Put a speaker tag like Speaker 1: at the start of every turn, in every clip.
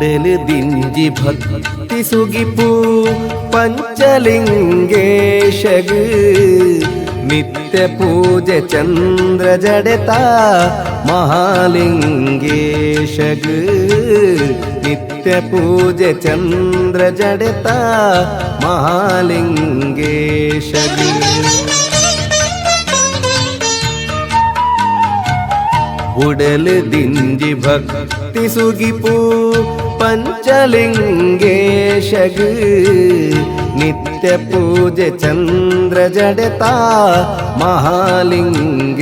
Speaker 1: ञ भक्ति सुगीपु पञ्चलिङ्गेश नित्यपूज्य चन्द्र जडता महारिङ्गेशग नित्यपूज्य चन्द्र जडता महारिङ्गेशग उडलदिन्दि भक्तिसुगिपु पञ्चलिङ्गेशग नित्यपूज्य चन्द्र जडता महलिङ्गेशग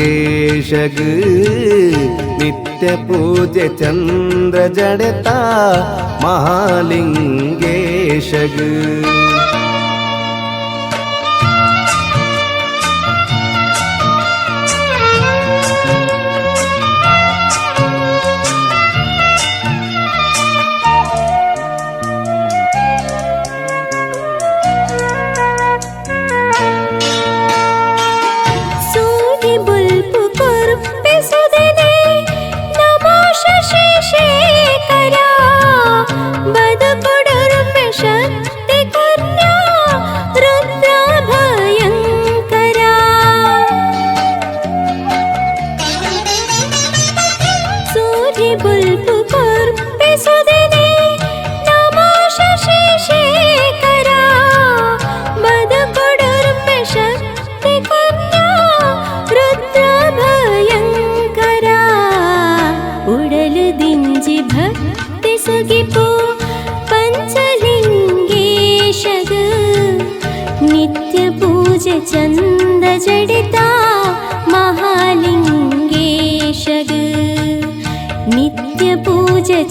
Speaker 1: नित्यपूज्य चन्द्र जडता महारिङ्गेशग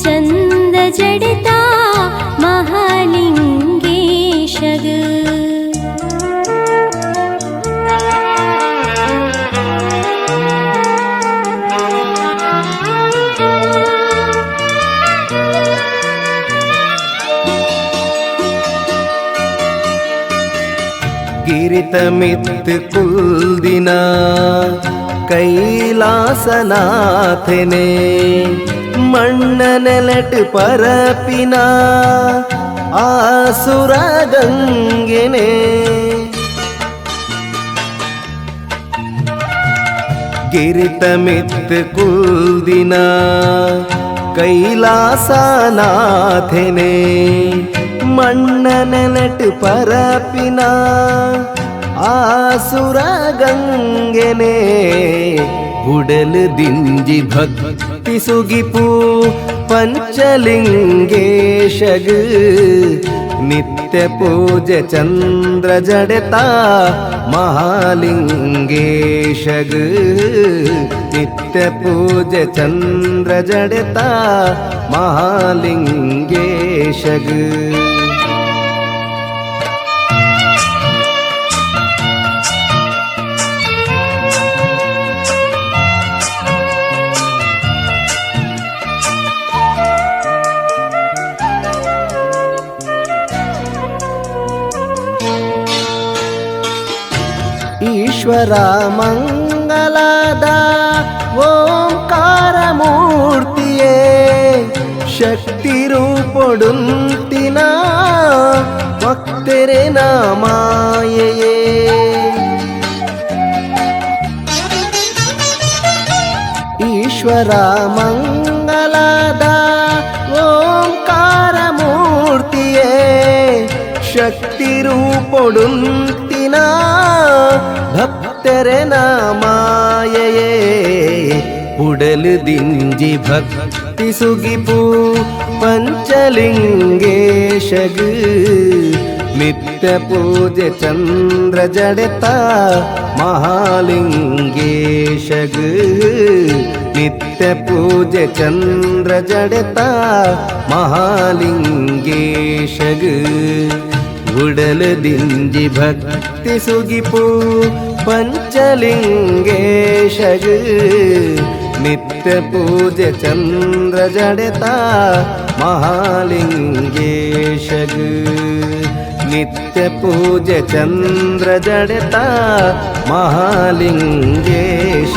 Speaker 2: चन्द जडिता महानिङ्गीषद्
Speaker 1: गिरितमित्यकुल्दिना कैलासनाथने। மண்ண நிலட்டு பரப்பினா ஆசுரகங்கினே ಗಿರಿತಮಿತ್ ಕುಲ್ದಿನ ಕೈಲಾಸನಾಥೆನೆ. ಮಣ್ಣ ನೆಲಟು ಪರಪಿನ ಆಸುರ ಗಂಗೆನೇ. బుడలు దింజి భక్తి సుగిపూ పంచలింగేశగు నిత్య పూజ చంద్ర पञ्चलिङ्गेशग नित्यपूज्यन्द्र నిత్య పూజ చంద్ర जडता महालिङ्गेशग ಈಶ್ವರ ಮಂಗಲದ ಓಂಕಾರ ಮೂರ್ತಿಯೇ ಶಕ್ತಿ ರೂಪೊಡುಂತಿನ ಭಕ್ತರೆ ನಾಮಾಯೆಯೇ ಈಶ್ವರ ಮಂಗಲದ ಓಂಕಾರ ಮೂರ್ತಿಯೇ ಶಕ್ತಿ ರೂಪೊಡುಂತಿನ ಭಕ್ತರೆ ನಾಮಾಯೆಯೇ ಉಡಲು ದಿಂಜಿ ಭಕ್ತಿ ಸುಗಿಪು ಪಂಚಲಿಂಗೇಶಗು. ನಿತ್ಯ ಪೂಜೆ ಚಂದ್ರ ಜಡತ ಮಹಾಲಿಂಗೇಶಗು. ನಿತ್ಯ ಪೂಜೆ ಚಂದ್ರ ಜಡತ ಮಹಾಲಿಂಗೇಶಗು. ఉడలు దింజి భక్తి సుగిపు गुडलदिन्दि నిత్య పూజ చంద్ర జడత जडता నిత్య పూజ చంద్ర జడత महलिङ्गेश